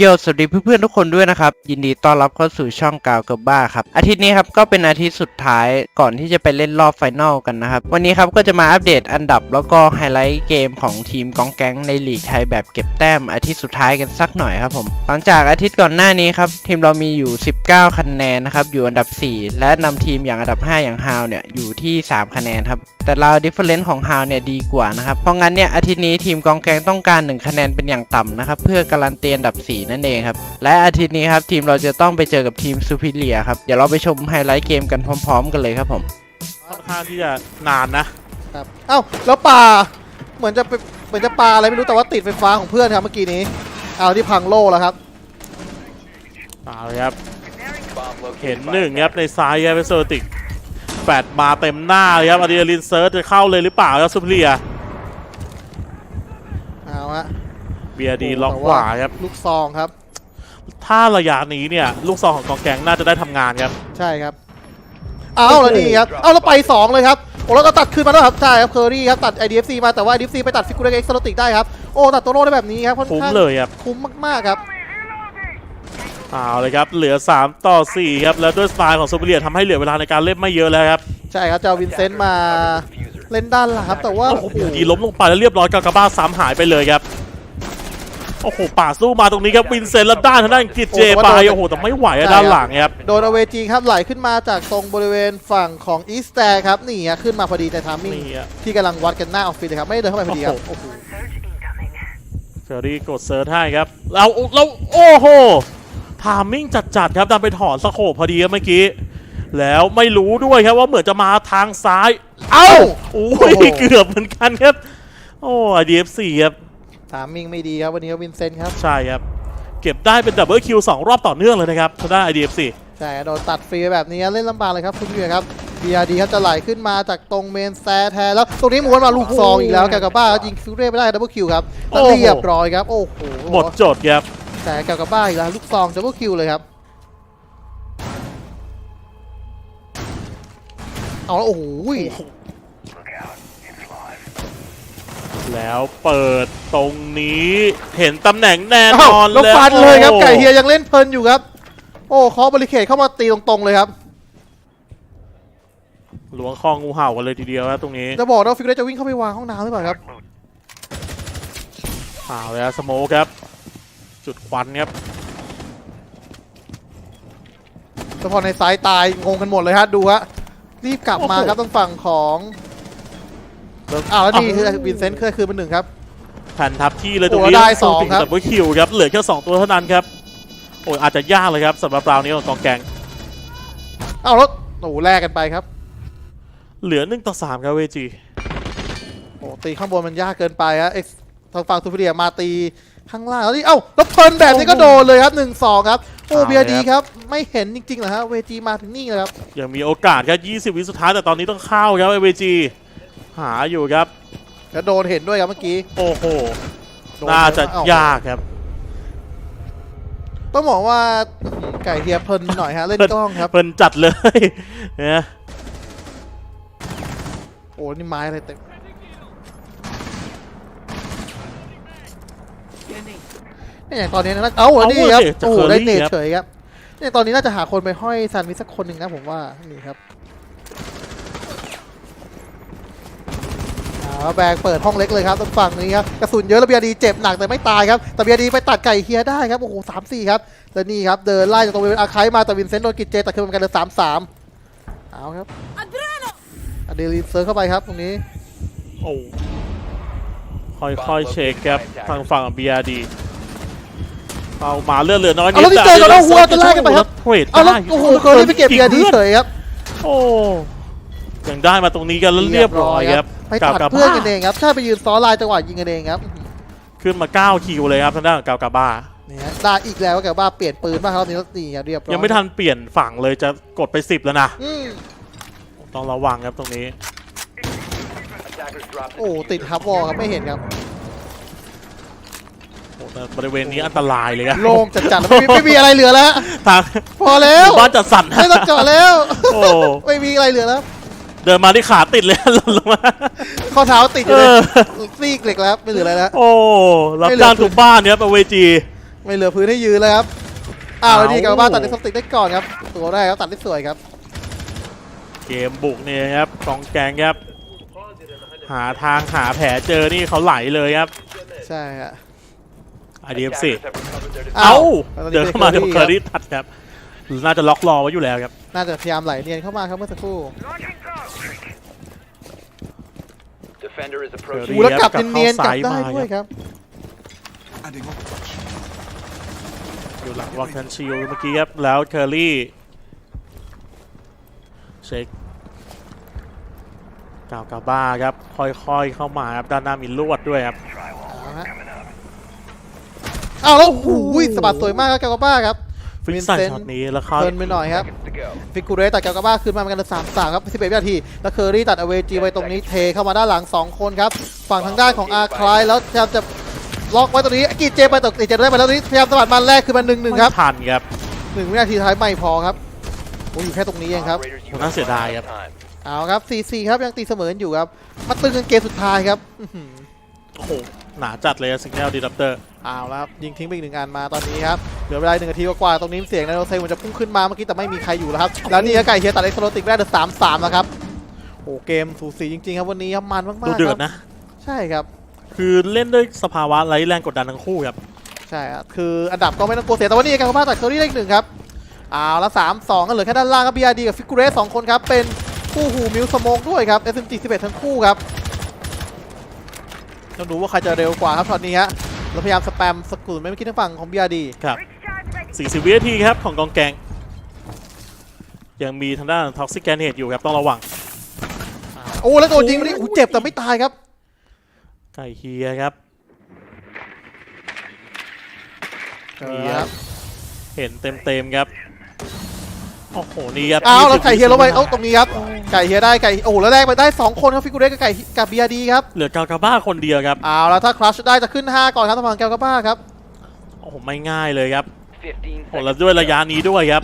โยสวัสดีเพื่อนๆทุกคนด้วยนะครับ ยินดีต้อนรับเข้าสู่ช่องกาวกับบ้าครับ อาทิตย์นี้ครับก็เป็นอาทิตย์สุดท้ายก่อนที่จะไปเล่นรอบไฟนอลกันนะครับ วันนี้ครับก็จะมาอัปเดตอันดับแล้วก็ไฮไลท์เกมของทีมกองแก๊งในลีกไทยแบบเก็บแต้มอาทิตย์สุดท้ายกันสักหน่อยครับผมหลังจากอาทิตย์ก่อนหน้านี้ครับทีมเรามีอยู่ 19 คะแนนนะครับอยู่อันดับ 4 และนำทีมอย่างอันดับ 5 อย่างฮาวเนี่ยอยู่ที่ 3 คะแนนครับ แต่เราดิฟเฟอเรนซ์ของฮาวเนี่ยดีกว่านะครับ เพราะงั้นเนี่ยอาทิตย์นี้ทีมกองแกงต้องการ 1 คะแนนเป็นอย่างต่ำนะครับเพื่อการันตีอันดับ 4 นั่นเองครับ และอาทิตย์นี้ครับทีมเราจะต้องไปเจอกับทีมซูพิเลียครับ เดี๋ยวเราไปชมไฮไลท์เกมกันพร้อม ๆ กันเลยครับผมค่อนข้างที่จะนานนะครับเอ้าแล้วปลาเหมือนจะเป็นเหมือนจะปลาอะไรไม่รู้แต่ว่าติดไฟฟ้าของเพื่อนครับเมื่อกี้นี้ เอาที่พังโล่แล้วครับเอาเลยครับเห็นหนึ่งครับในซ้ายครับเป็นเซอร์ติก แปดมาเต็มหน้าเลยครับอะดรีนาลินเซิร์ชจะเข้าเลยหรือเปล่าครับซูเปอร์เลียเอาฮะเบียร์ดีล็อกแต่ขวาครับ ลูกซองครับ ถ้าระยะนี้เนี่ย ลูกซองของกองแกงน่าจะได้ทำงานครับ ใช่ครับ เอาแล้วนี่ครับ เอาแล้วไปสองเลยครับ โอ้แล้วก็ตัดคืนมาแล้วครับ ใช่ครับ เคอรี่ครับ ตัด IDFC มาแต่ว่า IDFC ไปตัดฟิกูเรกเอ็กซ์โรติกได้ครับ โอ้ ตัดโตโน่ได้แบบนี้ครับค่อนคุ้มข้างเลยครับ คุ้มมากๆครับ เอาเลยครับ เหลือ 3 ต่อ 4 ครับ แล้วด้วยสไตล์ของซูเปอร์เลียทำให้เหลือเวลาในการเล่นไม่เยอะแล้วครับ ใช่ครับจะเอาวินเซนต์มาเล่นด้านหลังครับ แต่ว่า โอ้โหดีล้มลงไปแล้วเรียบร้อยกากาบ้าซ้ำหายไปเลยครับ โอ้โหป่าดสู้มาตรงนี้ครับ วินเซนต์แล้วด้านทางด้านกิจเจไปโอ้โห แต่ไม่ไหวอะด้านหลังครับ โดนอเวจีครับไหลขึ้นมาจากตรงบริเวณฝั่งของอีสแตร์ครับนี่ฮะขึ้นมาพอดีในทามมิ่งนี่อะที่กำลังวัดกันหน้าออฟฟิศเลยครับไม่ได้เดินเข้าไปพอดีครับโอ้โหเฟอรี่กดเซิร์ชให้ครับแล้วแล้วโอ้โห ทามมิ่งจัดๆครับดันไปถอนสโคปพอดีครับเมื่อกี้ แล้วไม่รู้ด้วยครับว่าเหมือนจะมาทางซ้าย เอ้าโอ้ยเกือบเหมือนกันครับ โอ้ IDFC ครับทามมิ่งไม่ดีครับวันนี้ครับวินเซนต์ครับ ใช่ครับ เก็บได้เป็นดับเบิลคิวสองรอบต่อเนื่องเลยนะครับทางด้าน IDFC ใช่ครับโดนตัดฟรีแบบนี้เล่นลำบากเลยครับคุณเบียร์ครับ BRD ครับจะไหลขึ้นมาจากตรงเมนแซแทนแล้วตรงนี้ม้วนมาลูกซองอีกแล้วแกกับบ้ายิงคิวเร่ไม่ได้ดับเบิลคิวครับแล้วเรียบร้อยครับ โอ้โหหมดโจทย์ครับ แต่แกกับบ้าอีกแล้วลูกซองดับเบิลคิวเลยครับ เอาแล้วโอ้โหแล้วเปิดตรงนี้เห็นตำแหน่งแน่นอ้าวอนแล้วแล้วฟันเลยครับโอ้ไก่เฮียยังเล่นเพลินอยู่ครับ โอ้เคอบริเคทเข้ามาตีตรงๆเลยครับหลวงคองูเห่ากันเลยทีเดียวครับตรงนี้จะบอกนะว่าฟิกเรจะวิ่งเข้าไปวางห้องน้ำหรือเปล่าครับเอาเลยครับสโมกครับ จุดควันครับเฉพาะในสายตายงงกันหมดเลยฮะดูฮะรีบกลับมาครับต้องฝั่งของอ้าวแล้วนี่คือวินเซนต์เคยคืนเป็นหนึ่งครับแผ่นทับที่เลยตรงโอ้นี้ได้สองถึงครับดับเบิลคิวครับเหลือแค่สองตัวเท่านั้นครับโอ้ยอาจจะยากเลยครับสำหรับราวนี้ของกองแกงอ้าวแล้วโอ้โหแลกกันไปครับ เหลือหนึ่งต่อสามครับเวจีโอ้ตีข้างบนมันยากเกินไปฮะเอ็กซ์ทางฝั่งซูเปอร์เดียมาตี ข้างล่างแล้วนี่เอ้าแล้วเพลินแบบนี้ก็โดนเลยครับหนึ่งสองครับโอ้เบียดีครับ ไม่เห็นจริงๆเหรอฮะเวจีมาถึงนี่เลยครับ ยังมีโอกาสครับ20วิสุดท้ายแต่ตอนนี้ต้องเข้าครับเวจีหาอยู่ครับแล้วโดนเห็นด้วยครับเมื่อกี้ โอ้โหโดนน่าจะเอ้ยากครับ ต้องบอกว่าไก่เฮียเพลินหน่อยฮะเล่นกล้องครับเพิ่นจัดเลยเนี่ยโอ้นี่ไม้อะไรเต็ม เนี่ยอย่างตอนนี้นะเอ้านี่ครับโอ้โหได้เนตเฉยครับเนี่ยตอนนี้น่าจะหาคนไปห้อยซันวิสักคนหนึ่งนะผมว่านี่ครับเอาแบกเปิดห้องเล็กเลยครับตรงฝั่งนี้ครับกระสุนเยอะแล้วเบียดีเจ็บหนักแต่ไม่ตายครับแต่เบียดีไปตัดไก่เฮียได้ครับโอ้โหสามสี่ครับแล้วนี่ครับเดินไล่จากตรงบริเวณอาคายมาแต่วินเซนต์โดนกิจเจตัดคืนเหมือนกันเลยสามสามเอาครับอะเดรีนเซิร์ฟเข้าไปครับตรงนี้โอ้ค่อยๆเช็คครับทางฝั่ง BRD เอามาเลื่อนเหลือน้อยเอาแล้วนี่เจอกันแล้วหัวจะไล่กันไปครับเทรดเอาแล้วได้โอ้โหเคยไปเก็บเบียร์ดีเฉยครับโอ้ยังได้มาตรงนี้กันแล้วเรียบร้อยครับไปตัดกับเพื่อนกันเองครับใช่ไปยืนซ้อนไลน์จังหวะยิงกันเองครับ ขึ้นมา 9 คิวเลยครับทางด้านของกาวกาบ้านี่ฮะได้อีกแล้วกับว่าเปลี่ยนปืนบ้างครับนี่แล้วนี่ครับเรียบร้อยยังไม่ทันเปลี่ยนฝั่งเลยจะกดไป 10 แล้วนะอืมต้องระวังครับตรงนี้ โอ้ติดฮับวอลครับไม่เห็นครับ โอ้แต่บริเวณนี้อันตรายเลยครับโล่งจัดๆแล้วไม่มีไม่มีอะไรเหลือแล้วทางพอแล้ว บ้านจัดสรรไม่ต้องเจาะแล้ว โอ้ไม่มีอะไรเหลือแล้วเดินมาที่ขาติดเลยหล่นลงมา ข้อเท้าติดอเอยู่เลยอซีกเหล็กแล้วไม่เหลืออะไรแล้ว โอ้รับไม่เหลือจ้างทุกบ้านเนี่ยไปเวจีโไม่เหลือพื้นให้ยืนเลยครับ อ้าวแล้วนี่เอากาบ้าตัดในสติกได้ก่อนครับ ตัวแรกครับตัดได้สวยครับ เกมบุกเนี่ยครับกองแกงครับ หาทางหาแผลเจอนี่เขาไหลเลยครับ ใช่ฮะ IDFC อ้าเอ้าวแล้วตอนนี้เดินเข้ามาเป็เดี๋ยวนเคเคออรี่รี่ตัดครับน่าจะล็อกรอไว้อยู่แล้วครับ น่าจะพยายามไหลเนียนเข้ามาครับเมื่อสักครู่ Defender is เคอ approaching. รี่อู้แล้วกลับครับเนียนๆกลับเข้าได้ซ้ายมาด้วยครับอยู่หลังวอลคันชิลเมื่อกี้ครับ แล้วเคอรี่เช็คกาวกาบ้าครับ ค่อยๆเข้ามาครับ ด้านหน้ามีลวดด้วยครับเอาฮะ อ้าวแล้วโอ้โหสะบัดสวยมากครับกาบ้าครับฟิกใส่วินเซนต์ช็อตนี้แล้วเขาเกินไปหน่อยครับ Seconds to go. ฟิกูเรสตัดกากาบ้าขึ้นมาเหมือนกันเลยสามสามครับ11วินาที แล้วเคอรี่ตัดอเวจีไว้ตรงนี้เทเข้ามาด้านหลัง2คนครับ ฝั่งทางด้านของอาคลายแล้วพยายามจะล็อกไว้ตรงนี้กีเจไปตกกีเจได้ไปแล้วตรงนี้พยายามสะบัดมันแรกคือมันหนึ่งหนึ่งครับไม่ทันครับหนึ่งวินาทีท้ายไม่พอครับโอ้อยู่แค่ตรงนี้เองครับ Operators, you Well, that's have it, run out I, of time. เอาครับ4-4ครับยังตีเสมออยู่ครับมาตึงกันเกมสุดท้ายครับอื้อหือโอ้โห หนาจัดเลยสิงเกิลดีดับเตอร์เอาแล้วครับยิงทิ้งไปอีกหนึ่งอันมาตอนนี้ครับเหลือเวลาหนึ่งนาทีกว่าๆตรงนี้เสียงในโรเซมันจะพุ่งขึ้นมาเมื่อกี้แต่ไม่มีใครอยู่แล้วครับแล้วนี่ก็ไก่เฮียตัดเอ็กซ์โรติกได้เดือสามสามแล้วครับโอ้เกมสูสีจริงๆครับวันนี้ครับมันมากๆดูเดือคดรับนะใช่ครับ คือเล่นด้วยสภาวะไร้แรงกดดันทั้งคู่ครับใช่ครับคืออันดับก็ไม่ต้องกลัวเสียแต่ว่านี่การเข้ามาตัดเคอรี่ได้อีกหนึ่งครับเอาละสามสองก็เหลือแค่ด้านล่างครับบีอาร์ดีกับฟิกูเรสสองคนครับเป็นคู่หูมิวสโมกด้วยครับ SMG 11ทั้งคู่ครับ ต้องดูว่าใครจะเร็วกว่าครับช็อตนี้ฮะเราพยายามสแปมสกุลไม่เมื่อกี้ทางฝั่งของบีอาร์ดีครับ 40 วินาทีครับของกองแกง ยังมีทางด้านท็อกซิกแกนเฮดอยู่ครับต้องระวัง โอ้แล้วโดนยิงไปนี่โอ้เจ็บแต่ไม่ตายครับ ไก่เฮียครับเอนี่อคครัรับบเห็นเต็มๆครับ โอ้โหนี่ครับอ้าวแล้ว20ไก่เฮียลงไปเอ้าตรงนี้ครับไก่เฮียได้ไก่โอ้แล้วแรกไปได้สองคนครับฟิกูเรสกับไก่กับบีอาร์ดีครับเหลือกากาบ้าคนเดียวครับเอาแล้วถ้าคลัชได้จะขึ้น 5 ก่อนครับทางฝั่งแกลกาบ้าครับโอ้โหไม่ง่ายเลยครับ15โอ้แล้ว seconds. ด้วยระยะนี้ด้วยครับ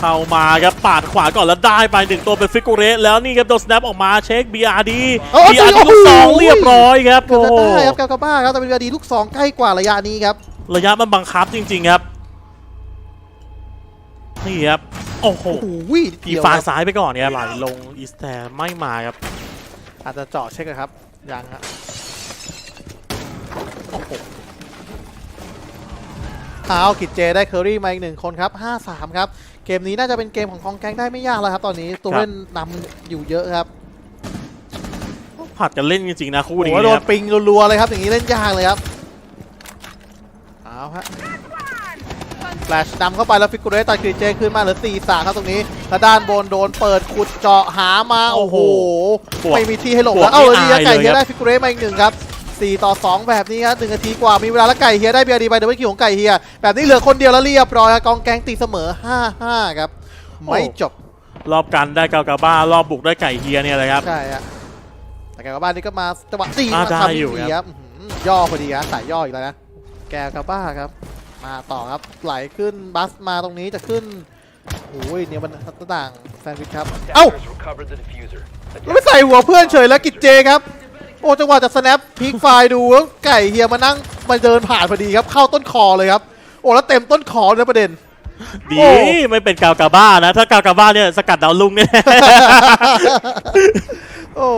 เข้ามาครับปาดขวาก่อนแล้วได้ไปหนึ่งตัวเป็นฟิก u เรสแล้วนี่ครับโดนสแนปออกมาเช็ค BRD โอ้โห BRD ลูกสองเรียบร้อยครับเกือบโอ้จะโหได้ครับแกลกาบ้าครับแต่เป็นบีอาร์ดีลูกสองใกล้กว่าระยะนี้ครับระยะมันบังคับจริง ๆครับนี่ครับ โอ้โหโอ้โหอีเดียวฟาครับซ้ายไปก่อนเนี่ยไหลลงอีสแตไม่มาครับ อาจจะเจาะเช็คอะครับ ยังฮะโอ้โหเอากิจเจได้เคอรี่มาอีกหนึ่งคนครับ5-3ครับ เกมนี้น่าจะเป็นเกมของคองแกงได้ไม่ยากแล้วครับ ตอนนี้ตัวครับเล่นนำอยู่เยอะครับผัดกันเล่นจริงๆนะคู่โอ้นี้โหโดคนรับปิงรัวๆเลยครับ อย่างนี้เล่นยากเลยครับเอาฮะแฟ ลชนำเข้าไปแล้วฟิกกูเรสตัดกิจเจขึ้นมาเหลือ4 3ครับตรงนี้แล้วด้านบนโดนเปิดขุดเจาะหามาโอ้โหบวกไม่มีที่ให้หลบบวกแล้วเอ้าไม่ดีอายไก่เลยเฮียครับได้ฟิกกูเรสมาอีกหนึ่งครับ4ต่อ 2 แบบนี้ครับหนึ่งนาทีกว่ามีเวลาแล้วไก่เฮียได้เบียร์ดีไปเดวิดคิวของไก่เฮีย แบบนี้เหลือคนเดียวแล้วเรียบร้อยครับกองแกงตีเสมอ 5-5 ครับ ไม่จบ รอบกันได้เกากาบ้ารอบบุกได้ไก่เฮียเนี่ยเลยครับ ใช่ฮะแต่แกกับบ้านนี้ก็มาจังหวะตีอ่ามาได้ทำอยู่ดีคครัรับบอื้อหือย่อพอดีครับสายย่ออีกแล้วนะแกกับบ้าครับ มาต่อครับไหลขึ้นบัสมาตรงนี้จะขึ้นโอ้ยเนี่ยมันหน้าต่างแซนด์วิชครับ เอ้า Attackers recovered the diffuser. แล้วไม่ใส่หัวเพื่อนเฉยแล้วกิจเจครับ โอ้จังหวะจะสแนปพีคไฟล์ดูแล้วไก่เฮียมานั่งมาเดินผ่านพอดีครับ เข้าต้นคอเลยครับ โอ้แล้วเต็มต้นคอเลยประเด็นดีโอ้ไม่เป็นกาวกาบ้านะ ถ้ากาวกาบ้าเนี่ยสกัดดาวลุงเนี่ยโอ้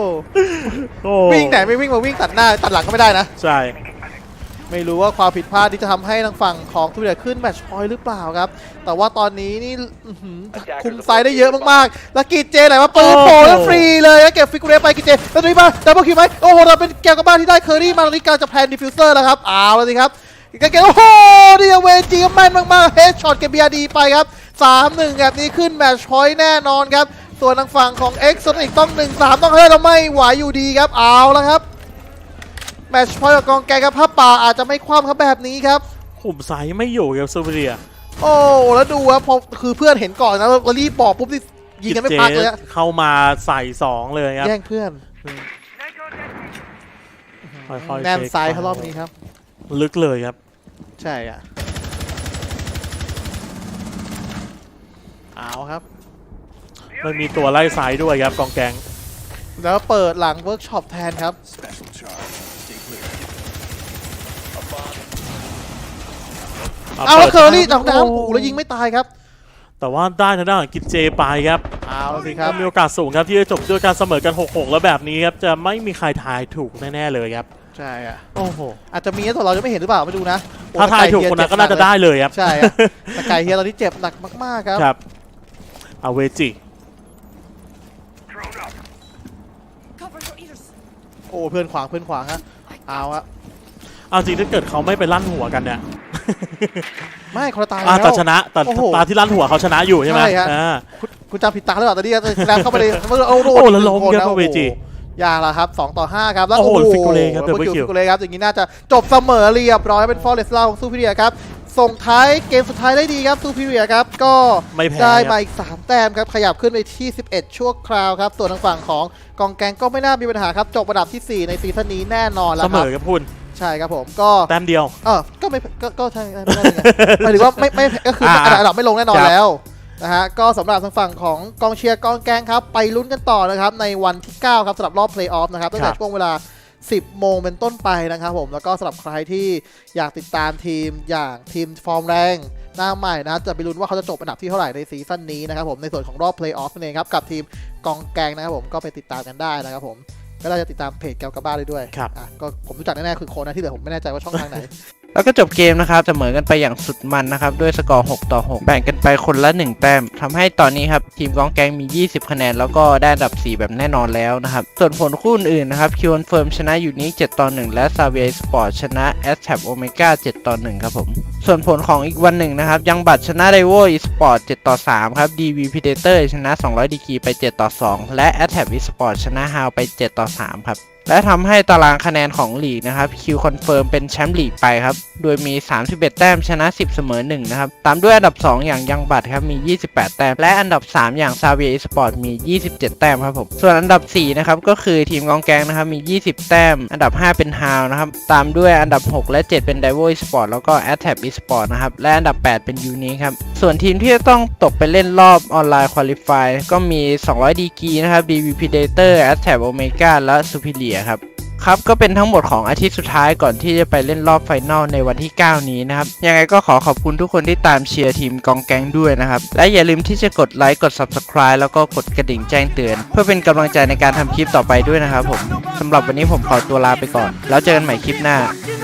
โอ้วิ่งไหนไม่วิ่งมาวิ่งตัดหน้าตัดหลังก็ไม่ได้นะ ใช่ ไม่รู้ว่าความผิดพลาดที่จะทำให้ทางฝั่งของทูเดอร์ขึ้นแมตช์พอยต์หรือเปล่าครับ แต่ว่าตอนนี้นี่อื้อหือคุมไซด์ได้เยอะมากๆ แล้วกีเจไหนมาเปิดโผล่แล้วฟรีเลยแล้วเก็บฟิกูเรสไปกีเจแล้วตรงนี้มาดับเบิลคิวไหมโอ้โหเราเป็นแกวกับบ้านที่ได้เคอรี่มาตรงนี้กำลังจะแพนดิฟฟิวเซอร์แล้วครับเอาแล้วสิครับอีกเกมโอ้โหดีเวจีก็แม่นมากๆเฮดช็อตเก็บเบียดีไปครับ 3-1 แบบนี้ขึ้นแมตช์พอยต์แน่นอนครับ ส่วนทางฝั่งของเอ็กซ์อีกต้อง 1-3 ต้องให้เราไม่ไหวอยู่ดีครับเอาแล้วครับ แมตช์พอยต์กับกองแกงครับผ้าป่าอาจจะไม่คว่ำครับแบบนี้ครับขุมไซส์ไม่อยู่ครับซูเปอร์เรียโอ้แล้วดูครับพอคือเพื่อนเห็นก่อนนะแล้วรีบบอกปุ๊บนี่ยิงกันไม่พักเลยฮะเข้ามาใส่สองเลยครับแย่งเพื่อนค่อยๆแน่นเช็คซ้ายเขารอบนี้ครับ ลึกเลยครับ ใช่อะเอาครับไม่มีตัวไล่ซ้ายด้วยครับกองแกงแล้วเปิดหลังเวิร์กช็อปแทนครับ เอาแล้วเคอรี่ปิจากน้ำโอ้โอ้โหแล้วยิงไม่ตายครับ แต่ว่าได้ทางด้านของกินเจไปครับเอาละสิครับมีโอกาสสูงครับที่จะจบด้วยการเสมอกัน 6-6 แล้วแบบนี้ครับจะไม่มีใครทายถูกแน่ๆเลยครับ ใช่อะโอ้โห อาจจะมีนะแต่เราจะไม่เห็นหรือเปล่าไม่ดูนะโอ้ถ้าทายถูกสคนเฮีนั้นก็น่าจะได้เลยครับ ใช่อะสกายเฮียตอนนี้เจ็บหนักมากๆครับครับเอาเวจิ Cover your ears. โอ้เพื่อนขวางเพื่อนขวางฮะเอาอะเอาจริงถ้าเกิดเขาไม่ไปลั่นหัวกันเนี่ย ไม่คนละตายอ่าแล้วแต่ชนะแต่โอ้โหตาที่ลั่นหัวเขาชนะอยู่ใช่ไหมใช่ฮะ อ่า คุณคุณจำผิดตาหรือเปล่าตอนนี้แล้วเข้าไปเลยโอ้โหโอ้แล้วล้มคนครับนะเวจิโอ้โหยากแล้วครับ2ต่อ5ครับแล้วโอ้โหฟิโกเล่ครับดับเบิล double คิ kill วฟิโกเล่ครับอย่างนี้น่าจะจบเสมอเรียบร้อยเป็นฟอร์เรสต์ล่าของซูพิเรียครับส่งท้ายเกมสุดท้ายได้ดีครับซูพิเรียครับก็ไม่แพ้ได้ครับมาอีก 3 แต้มครับขยับขึ้นไปที่ 11 ชั่วคราวครับส่วนทางฝั่งของกองแกงก็ไม่น่ามีปัญหาครับจบระดับทีสี่4 ในซีซั่นนี้แน่นอนแล้วเสคมรับอกับคุณใช่ครับผมก็แต้มเดียวเออก็ไม่ก็ก็ใช่ไม่ได้ไงหมายถึงว่าไม่ไม่ก็คืออ่าอันดับไม่ลงแน่นอนครับแล้วนะฮะก็สำหรับทางฝั่งของกองเชียร์กองแกงครับ ไปลุ้นกันต่อนะครับ ในวันที่ 9 ครับสำหรับรอบเพลย์ออฟนะครับตั้งแต่ช่วงเวลา 10 โมงเป็นต้นไปนะครับผม แล้วก็สำหรับใครที่อยากติดตามทีมอย่างทีมฟอร์มแรงหน้าใหม่นะ จะไปลุ้นว่าเขาจะจบอันดับที่เท่าไหร่ในซีซั่นนี้นะครับผมในส่วนของรอบเพลย์ออฟนั่นเองครับกับทีมกองแกงนะครับผมก็ไปติดตามกันได้นะครับผม แล้วเราจะติดตามเพจแกวกาบ้าได้ด้วยครับ อะก็ผมรู้จักแน่ๆคือโคนนะที่เหลือผมไม่แน่ใจว่าช่องทางไหน แล้วก็จบเกมนะครับเสมอกันไปอย่างสุดมันนะครับ ด้วยสกอร์ 6 ต่อ 6 แบ่งกันไปคนละ 1 แต้มทำให้ตอนนี้ครับ ทีมกองแกงมี 20 คะแนน แล้วก็ได้อันดับ 4 แบบแน่นอนแล้วนะครับ ส่วนผลคู่อื่นๆนะครับคิวอนเฟิร์มชนะอยู่นิค7ต่อ 1 และซาเวียสปอร์ตชนะแอสแท็บโอเมก้า7 ต่อ 1 ครับผม ส่วนผลของอีกวันหนึ่งนะครับ ยังบัตรชนะไดโวอีสปอร์ต7ต่อ 3 ครับ DV Predator ชนะ 200ดีกีไป 7 ต่อ 2 และ a t t a b Esport ชนะฮาวไป 7 ต่อ 3 ครับ และทำให้ตารางคะแนนของลีกนะครับคิวคอนเฟิร์มเป็นแชมป์ลีกไปครับ โดยมี 31 แต้มชนะ 10 เสมอ1นะครับ ตามด้วยอันดับ 2 อย่างยังบัตครับมี 28 แต้ม และอันดับ 3 อย่างซาเวียสปอร์ตมี 27 แต้มครับผม ส่วนอันดับ 4 นะครับ ก็คือทีมกองแกงนะครับมี 20 แต้ม อันดับ 5 เป็นฮาวนะครับ ตามด้วยอันดับ 6 และ 7 เป็นไดโวสปอร์ตแล้วก็ a t t a b Esport นะครับ และอันดับ 8 เป็นยูนิครับ ส่วนทีมที่จะต้องตกไปเล่นรอบออนไลน์คุริฟายก็มี 200 ดีกีนะครับ DV Predator a t t a b Omega และ Superior ครับครับก็เป็นทั้งหมดของอาทิตย์สุดท้ายก่อนที่จะไปเล่นรอบไฟนอลในวันที่ 9 นี้นะครับ ยังไงก็ขอขอบคุณทุกคนที่ตามเชียร์ทีมกองแกงด้วยนะครับ และอย่าลืมที่จะกดไลค์กด Subscribe แล้วก็กดกระดิ่งแจ้งเตือน เพื่อเป็นกำลังใจในการทำคลิปต่อไปด้วยนะครับผมสำหรับวันนี้ผมขอตัวลาไปก่อน แล้วเจอกันใหม่คลิปหน้า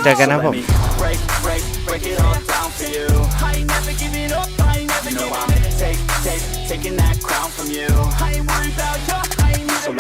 เจอกันนะครับผม break, break, break it all down for you. I ain't never giving up, I ain't never you know I'm take, take, taking that crown from you. I ain't worried about you,